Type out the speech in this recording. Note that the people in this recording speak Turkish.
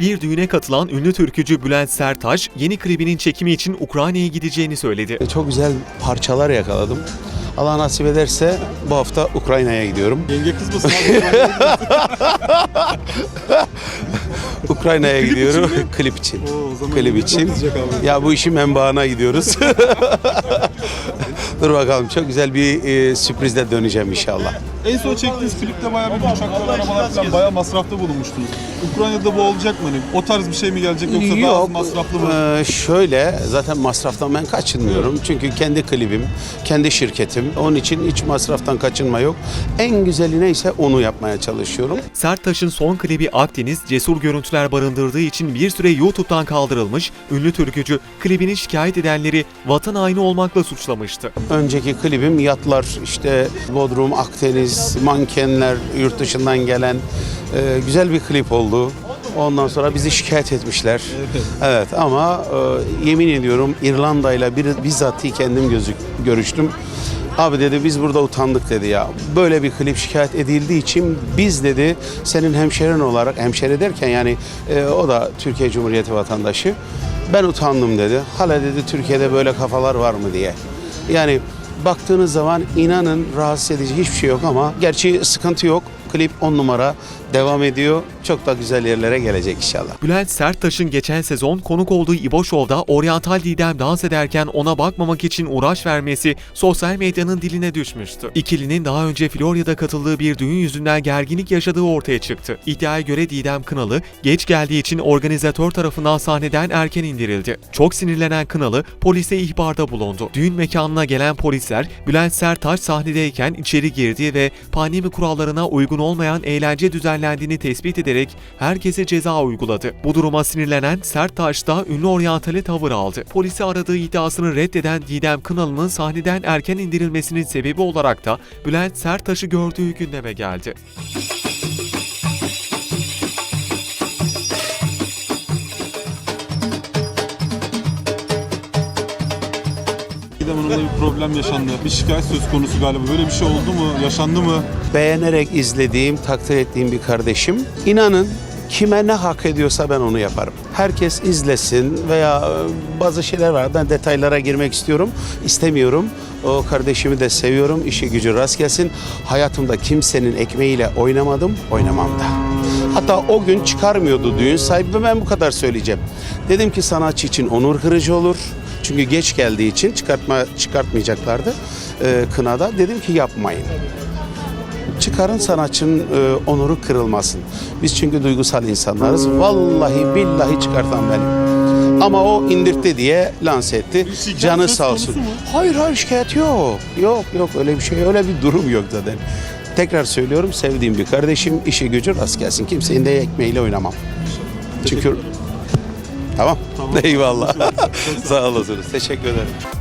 Bir düğüne katılan ünlü türkücü Bülent Sertaç, yeni klibinin çekimi için Ukrayna'ya gideceğini söyledi. Çok güzel parçalar yakaladım. Allah nasip ederse bu hafta Ukrayna'ya gidiyorum. Yenge kızmasın abi. Ukrayna'ya Klip gidiyorum için mi? klip için. Oo, o zaman Klip yenge için. çok kızacak abi. Ya bu işin menbaına gidiyoruz. Dur bakalım çok güzel bir e, sürprizle döneceğim inşallah. en son çektiğiniz klipte bayağı bir uçaklar, arabalar falan bayağı masrafta bulunmuştunuz. Ukrayna'da bu olacak mı? Hani o tarz bir şey mi gelecek yoksa daha az masraflı mı? e, şöyle zaten masraftan ben kaçınmıyorum. Çünkü kendi klibim, kendi şirketim. Onun için hiç masraftan kaçınma yok. En güzeli neyse onu yapmaya çalışıyorum. Sertaç'ın son klibi Akdeniz, cesur görüntüler barındırdığı için bir süre YouTube'dan kaldırılmış, ünlü türkücü klibini şikayet edenleri vatan haini olmakla suçlamıştı. Önceki klibim yatlar işte Bodrum, Akdeniz, mankenler yurt dışından gelen e, güzel bir klip oldu. Ondan sonra bizi şikayet etmişler. Evet, ama e, yemin ediyorum İrlanda ile bir bizzat kendim gözük, görüştüm. Abi dedi biz burada utandık dedi ya. Böyle bir klip şikayet edildiği için biz dedi senin hemşerin olarak hemşeri derken yani e, o da Türkiye Cumhuriyeti vatandaşı. Ben utandım dedi. Hala dedi Türkiye'de böyle kafalar var mı diye. Yani baktığınız zaman inanın rahatsız edici hiçbir şey yok ama gerçi sıkıntı yok. Klip 10 numara devam ediyor. Çok da güzel yerlere gelecek inşallah. Bülent Serttaş'ın geçen sezon konuk olduğu İbo Show'da Oriental Didem dans ederken ona bakmamak için uğraş vermesi sosyal medyanın diline düşmüştü. İkilinin daha önce Florya'da katıldığı bir düğün yüzünden gerginlik yaşadığı ortaya çıktı. İddiaya göre Didem Kınalı geç geldiği için organizatör tarafından sahneden erken indirildi. Çok sinirlenen Kınalı polise ihbarda bulundu. Düğün mekanına gelen polisler Bülent Serttaş sahnedeyken içeri girdi ve pandemi kurallarına uygun olmayan eğlence düzenlendiğini tespit ederek herkese ceza uyguladı. Bu duruma sinirlenen Serttaş da ünlü oryantale tavır aldı. Polisi aradığı iddiasını reddeden Didem Kınalı'nın sahneden erken indirilmesinin sebebi olarak da Bülent Serttaş'ı gördüğü gündeme geldi. Gidem Hanım'da bir problem yaşandı. Bir şikayet söz konusu galiba. Böyle bir şey oldu mu? Yaşandı mı? Beğenerek izlediğim, takdir ettiğim bir kardeşim. İnanın kime ne hak ediyorsa ben onu yaparım. Herkes izlesin veya e, bazı şeyler var. Ben detaylara girmek istiyorum. istemiyorum. O kardeşimi de seviyorum. İşi gücü rast gelsin. Hayatımda kimsenin ekmeğiyle oynamadım, oynamam da. Hatta o gün çıkarmıyordu düğün sahibi ben bu kadar söyleyeceğim. Dedim ki sanatçı için onur kırıcı olur. Çünkü geç geldiği için çıkartma çıkartmayacaklardı e, kınada. Dedim ki yapmayın çıkarın sanatçının e, onuru kırılmasın. Biz çünkü duygusal insanlarız. Vallahi billahi çıkartan benim. Ama o indirtti diye lanse etti. Şikayet Canı sağ olsun. Hayır hayır şikayet yok. Yok yok öyle bir şey öyle bir durum yok zaten. Tekrar söylüyorum sevdiğim bir kardeşim işi gücü rast gelsin. Kimsenin de ekmeğiyle oynamam. Çünkü tamam. Tamam. Eyvallah. Sağ olasınız. Teşekkür ederim.